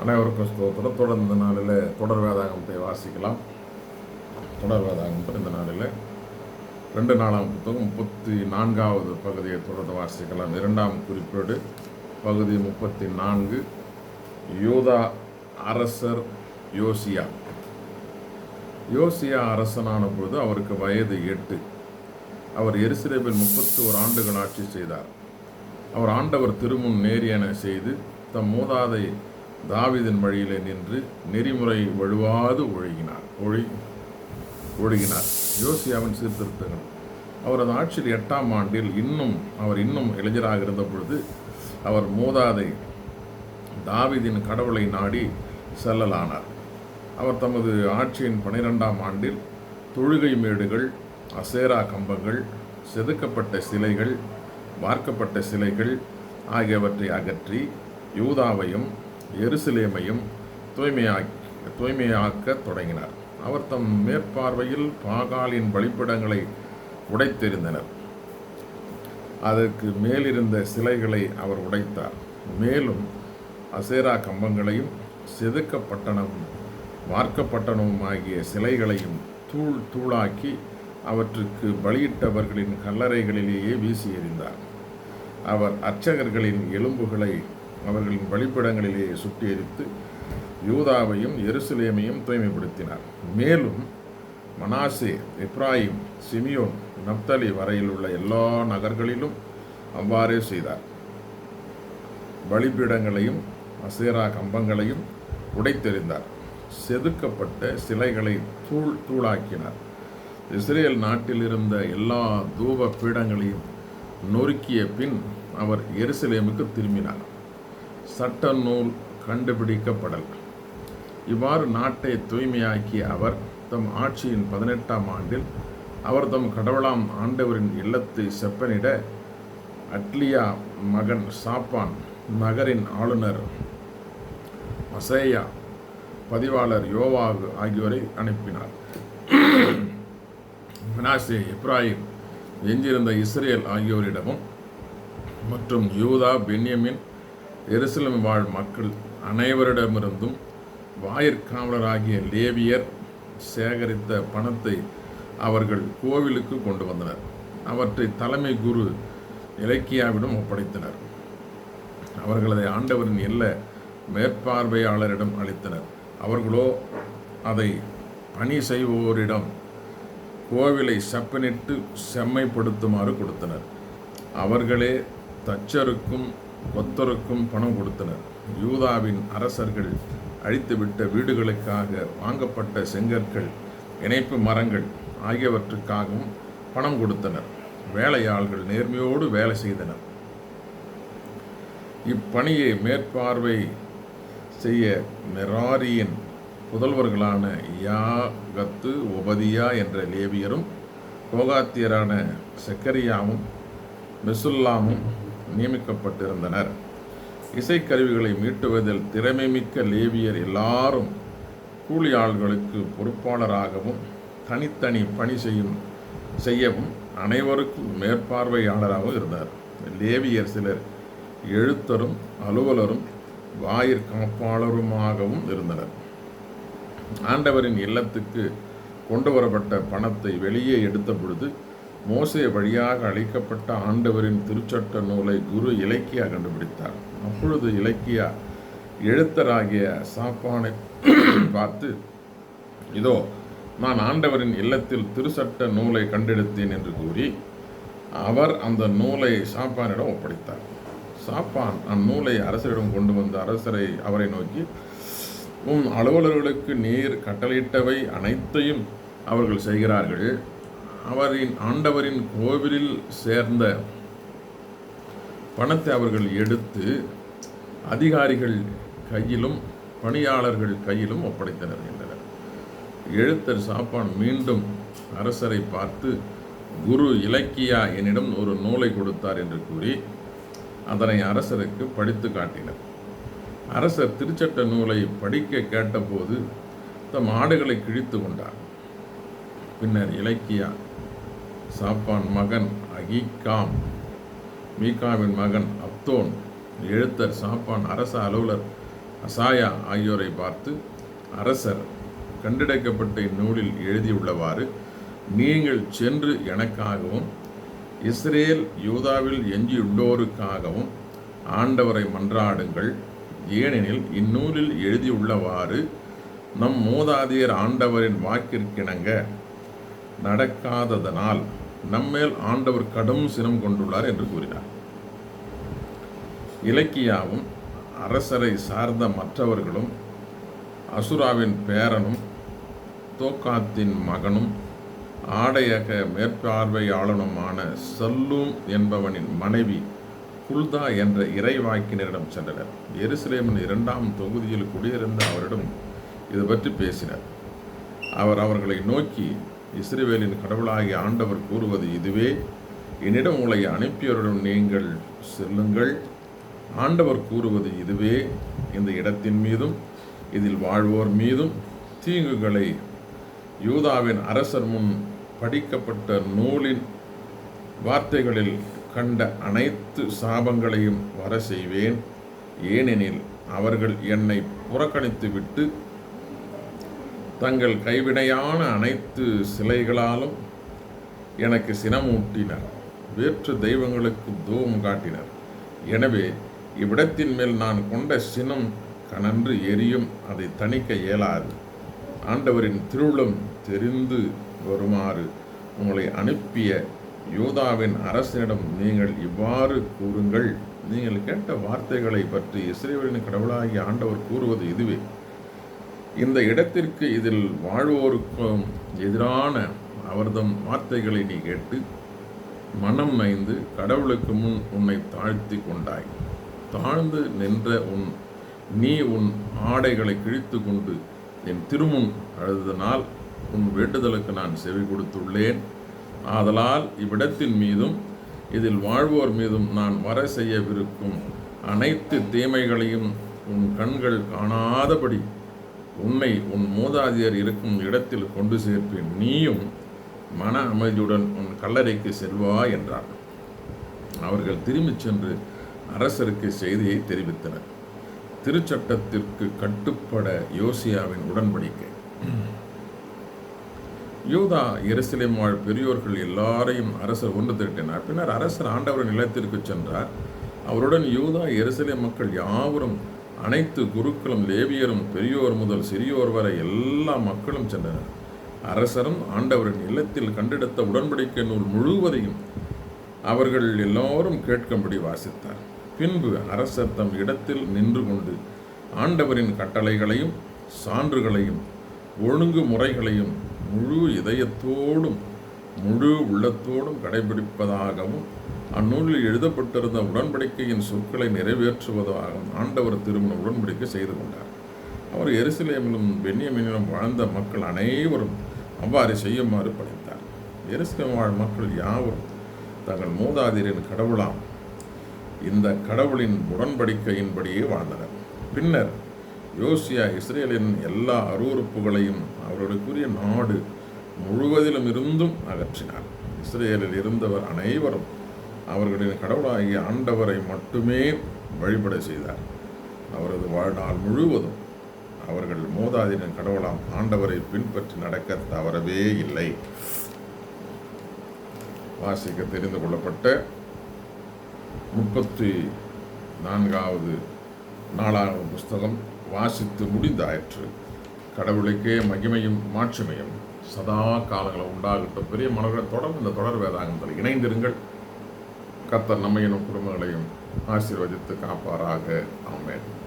அனைவருக்கும் ஸ்தோத்திரம் தொடர்ந்து இந்த நாளில் தொடர் வேதாகமத்தை வாசிக்கலாம். தொடர் வேதாகமத்தை இந்த நாளில் ரெண்டு நாளாம் புத்தகம் முப்பத்தி நான்காவது பகுதியை தொடர்ந்து வாசிக்கலாம். இரண்டாம் குறிப்பேடு பகுதி முப்பத்தி நான்கு யூதா அரசர் யோசியா. யோசியா அரசனான பொழுது அவருக்கு வயது எட்டு. அவர் எருசலேமில் முப்பத்தி ஒரு ஆண்டுகள் ஆட்சி செய்தார். அவர் ஆண்டவர் திருமுன் நேரியன செய்து தம் மூதாதை தாவிதன் வழியிலே நின்று நெறிமுறை வழுவாது ஒழுகினார். ஒழி ஒழுகினார். யோசியாவின் சீர்திருத்தங்கள். அவரது ஆட்சியில் எட்டாம் ஆண்டில் இன்னும் அவர் இன்னும் இளைஞராக இருந்த பொழுது அவர் மூதாதை தாவிதின் கடவுளை நாடி செல்லலானார். அவர் தமது ஆட்சியின் பனிரெண்டாம் ஆண்டில் தொழுகை மேடுகள் அசேரா கம்பங்கள் செதுக்கப்பட்ட சிலைகள் வார்க்கப்பட்ட சிலைகள் ஆகியவற்றை அகற்றி யூதாவையும் எருசலேமையும் தூய்மையாக்கி தூய்மையாக்கத் தொடங்கினார். அவர் தம் மேற்பார்வையில் பாகாலின் வழிபடங்களை உடைத்தெறிந்தனர். அதற்கு மேலிருந்த சிலைகளை அவர் உடைத்தார். மேலும் அசேரா கம்பங்களையும் செதுக்கப்பட்டனமும் வார்க்கப்பட்டனமும் ஆகிய சிலைகளையும் தூள் தூளாக்கி அவற்றுக்கு பலியிட்டவர்களின் கல்லறைகளிலேயே வீசி எறிந்தார் அவர் அர்ச்சகர்களின் எலும்புகளை அவர்களின் வழிபடங்களிலே சுட்டி எரித்து யூதாவையும் எருசலேமையும் தூய்மைப்படுத்தினார். மேலும் மனாசே இப்ராஹிம் சிமியோன் நப்தலி வரையில் உள்ள எல்லா நகர்களிலும் அவ்வாறே செய்தார். பலிபீடங்களையும் அசேரா கம்பங்களையும் உடைத்தெறிந்தார். செதுக்கப்பட்ட சிலைகளை தூள் தூளாக்கினார். இஸ்ரேல் நாட்டில் இருந்த எல்லா தூப பீடங்களையும் நொறுக்கிய பின் அவர் எருசலேமுக்கு திரும்பினார். சட்ட நூல் கண்டுபிடிக்கப்படல். இவ்வாறு நாட்டை தூய்மையாக்கிய அவர் தம் ஆட்சியின் பதினெட்டாம் ஆண்டில் அவர் தம் கடவுளாம் ஆண்டவரின் இல்லத்தை செப்பனிட அட்லியா மகன் சாப்பான் நகரின் ஆளுநர் மசேயா பதிவாளர் யோவாகு ஆகியோரை அனுப்பினார். மனாசே இப்ராஹிம் எஞ்சிருந்த இஸ்ரேல் ஆகியோரிடமும் மற்றும் யூதா பென்யமின் எருசலம் வாழ் மக்கள் அனைவரிடமிருந்தும் வாயிற்காவலராகிய லேவியர் சேகரித்த பணத்தை அவர்கள் கோவிலுக்கு கொண்டு வந்தனர். அவற்றை தலைமை குரு இலக்கியாவிடம் ஒப்படைத்தனர். அவர்களது ஆண்டவரின் எல்ல மேற்பார்வையாளரிடம் அளித்தனர். அவர்களோ அதை பணி செய்வோரிடம் கோவிலை செப்பனிட்டு செம்மைப்படுத்துமாறு கொடுத்தனர். அவர்களே தச்சருக்கும் கொத்தருக்கும் பணம் கொடுத்தனர். யூதாவின் அரசர்கள் அழித்துவிட்ட வீடுகளுக்காக வாங்கப்பட்ட செங்கற்கள் இணைப்பு மரங்கள் ஆகியவற்றுக்காகவும் பணம் கொடுத்தனர். வேலையாள்கள் நேர்மையோடு வேலை செய்தனர். இப்பணியை மேற்பார்வை செய்ய மெராரியின் புதல்வர்களான யாகத்து உபதியா என்ற லேவியரும் கோகாத்தியரான செக்கரியாவும் மெசுல்லாமும் நியமிக்கப்பட்டிருந்தனர். இசைக்கருவிகளை மீட்டுவதில் திறமைமிக்க லேவியர் எல்லாரும் கூலி ஆள்களுக்கு பொறுப்பாளராகவும் தனித்தனி பணி செய்யும் செய்யவும் அனைவருக்கும் மேற்பார்வையாளராகவும் இருந்தார். லேவியர் சிலர் எழுத்தரும் அலுவலரும் வாயிற் காப்பாளருமாகவும் இருந்தனர். ஆண்டவரின் இல்லத்துக்கு கொண்டு வரப்பட்ட பணத்தை வெளியே எடுத்த பொழுது மோசே வழியாக அழைக்கப்பட்ட ஆண்டவரின் திருச்சட்ட நூலை குரு இலக்கியா கண்டுபிடித்தார். அப்பொழுது இலக்கியா எழுத்தராகிய சாப்பானை பார்த்து இதோ நான் ஆண்டவரின் இல்லத்தில் திருச்சட்ட நூலை கண்டெடுத்தேன் என்று கூறி அவர் அந்த நூலை சாப்பானிடம் ஒப்படைத்தார். சாப்பான் அந்நூலை அரசரிடம் கொண்டு வந்த அரசரை அவரை நோக்கி உன் அலுவலர்களுக்கு நீர் கட்டளையிட்டவை அனைத்தையும் அவர்கள் செய்கிறார்கள். அவரின் ஆண்டவரின் கோவிலில் சேர்ந்த பணத்தை அவர்கள் எடுத்து அதிகாரிகள் கையிலும் பணியாளர்கள் கையிலும் ஒப்படைத்தனர் என்றனர். எழுத்தர் சாப்பான் மீண்டும் அரசரை பார்த்து குரு இலக்கியா என்னிடம் ஒரு நூலை கொடுத்தார் என்று கூறி அதனை அரசருக்கு படித்து காட்டினர். அரசர் திருச்சட்ட நூலை படிக்க கேட்டபோது தம் ஆடுகளை கிழித்து கொண்டார். பின்னர் இலக்கியா சாப்பான் மகன் அகிகாம். மீகாவின் மகன் அப்தோன். எழுத்தர் சாப்பான் அரச அலுவலர் அசாயா ஆகியோரை பார்த்து அரசர் கண்டெடுக்கப்பட்ட இந்நூலில் எழுதியுள்ளவாறு நீங்கள் சென்று எனக்காகவும் இஸ்ரேல் யூதாவில் எஞ்சியுள்ளோருக்காகவும் ஆண்டவரை மன்றாடுங்கள். ஏனெனில் இந்நூலில் எழுதியுள்ளவாறு நம் மூதாதையர் ஆண்டவரின் வாக்கிற்கிணங்க நடக்காததனால் நம்மேல் ஆண்டவர் கடும் சினம் கொண்டுள்ளார் என்று கூறினார். இலக்கியாவும் அரசரை சார்ந்த மற்றவர்களும் அசுராவின் பேரனும் தோக்காத்தின் மகனும் ஆடையக மேற்பார்வையாளனுமான சல்லூம் என்பவனின் மனைவி குல்தா என்ற இறைவாக்கினரிடம் சென்றனர். எருசலேமின் இரண்டாம் தொகுதியில் குடியிருந்த அவரிடம் இது பற்றி பேசினர். அவர் அவர்களை நோக்கி இஸ்ரேவேலின் கடவுளாகிய ஆண்டவர் கூறுவது இதுவே. என்னிடம் உங்களை அனுப்பியவரிடம் நீங்கள் செல்லுங்கள். ஆண்டவர் கூறுவது இதுவே. இந்த இடத்தின் மீதும் இதில் வாழ்வோர் மீதும் தீங்குகளை யூதாவின் அரசர் முன் படிக்கப்பட்ட நூலின் வார்த்தைகளில் கண்ட அனைத்து சாபங்களையும் வர செய்வேன். ஏனெனில் அவர்கள் என்னை புறக்கணித்துவிட்டு தங்கள் கைவினையான அனைத்து சிலைகளாலும் எனக்கு சினமூட்டினர். வேற்று தெய்வங்களுக்கு தூவம் காட்டினர். எனவே இவ்விடத்தின் மேல் நான் கொண்ட சினம் கனன்று எரியும் அதை தணிக்க இயலாது. ஆண்டவரின் திருளம் தெரிந்து வருமாறு உங்களை அனுப்பிய யோதாவின் அரசனிடம் நீங்கள் இவ்வாறு கூறுங்கள். நீங்கள் கேட்ட வார்த்தைகளை பற்றி இஸ்ரேலின் கடவுளாகிய ஆண்டவர் கூறுவது இதுவே. இந்த இடத்திற்கு இதில் வாழ்வோருக்கும் எதிரான அவர்தம் வார்த்தைகளை நீ கேட்டு மனம் நைந்து கடவுளுக்கு முன் உன்னை தாழ்த்தி கொண்டாய். தாழ்ந்து நின்ற உன் நீ உன் ஆடைகளை கிழித்து கொண்டு என் திருமுன் அழுதனால் உன் வேண்டுதலுக்கு நான் செவி கொடுத்துள்ளேன். ஆதலால் இவ்விடத்தின் மீதும் இதில் வாழ்வோர் மீதும் நான் வர செய்யவிருக்கும் அனைத்து தீமைகளையும் உன் கண்கள் காணாதபடி உன்னை உன் மூதாதையர் இருக்கும் இடத்தில் கொண்டு சேர்ப்பேன். நீயும் மன அமைதியுடன் உன் கல்லறைக்கு செல்வா என்றார். அவர்கள் திரும்பிச் சென்று அரசருக்கு செய்தியை தெரிவித்தனர். திருச்சட்டத்திற்கு கட்டுப்பட யோசியாவின் உடன்படிக்கை. யூதா எருசலேம் வாழ் பெரியோர்கள் எல்லாரையும் அரசர் ஒன்று திரட்டினார். பின்னர் அரசர் ஆண்டவரின் நிலத்திற்கு சென்றார். அவருடன் யூதா எருசலேம் மக்கள் யாவரும் அனைத்து குருக்களும் லேவியரும் பெரியோர் முதல் சிறியோர் வரை எல்லா மக்களும் சென்றனர். அரசரும் ஆண்டவரின் இல்லத்தில் கண்டெடுத்த உடன்படிக்கை நூல் முழுவதையும் அவர்கள் எல்லோரும் கேட்கும்படி வாசித்தார். பின்பு அரசர் தம் இடத்தில் நின்று கொண்டு ஆண்டவரின் கட்டளைகளையும் சான்றுகளையும் ஒழுங்கு முறைகளையும் முழு இதயத்தோடும் முழு உள்ளத்தோடும் கடைபிடிப்பதாகவும் அந்நூலில் எழுதப்பட்டிருந்த உடன்படிக்கையின் சொற்களை நிறைவேற்றுவதாகவும் ஆண்டவர் திருமண உடன்படிக்கை செய்து கொண்டார். அவர் எருசலேமிலும் பென்யமினிலும் வாழ்ந்த மக்கள் அனைவரும் அவ்வாறு செய்யுமாறு படைத்தார். எருசலேம் வாழ் மக்கள் யாவரும் தங்கள் மூதாதிரின் கடவுளாம். இந்த கடவுளின் உடன்படிக்கையின்படியே வாழ்ந்தனர். பின்னர் யோசியா இஸ்ரேலின் எல்லா அருவறுப்புகளையும் அவர்களுக்குரிய நாடு முழுவதிலும் இருந்தும் அகற்றினார். இஸ்ரேலில் இருந்தவர் அனைவரும் அவர்களின் கடவுளாகிய ஆண்டவரை மட்டுமே வழிபட செய்தார். அவரது வாழ்நாள் முழுவதும் அவர்கள் மூதாதிரின் கடவுளாம் ஆண்டவரை பின்பற்றி நடக்க தவறவே இல்லை. வாசிக்க தெரிந்து கொள்ளப்பட்ட முப்பத்தி நான்காவது நாலாவது புஸ்தகம் வாசித்து முடிந்தாயிற்று. கடவுளுக்கே மகிமையும் மாட்சிமையும் சதா காலங்களை உண்டாகட்டும். பெரிய மனங்களை தொடர்ந்து இந்த தொடர் வேதாகத்தில் இணைந்திருங்கள். கத்தர் நம்மையினும் குடும்பங்களையும் ஆசீர்வதித்து காப்பாராக. ஆமென்.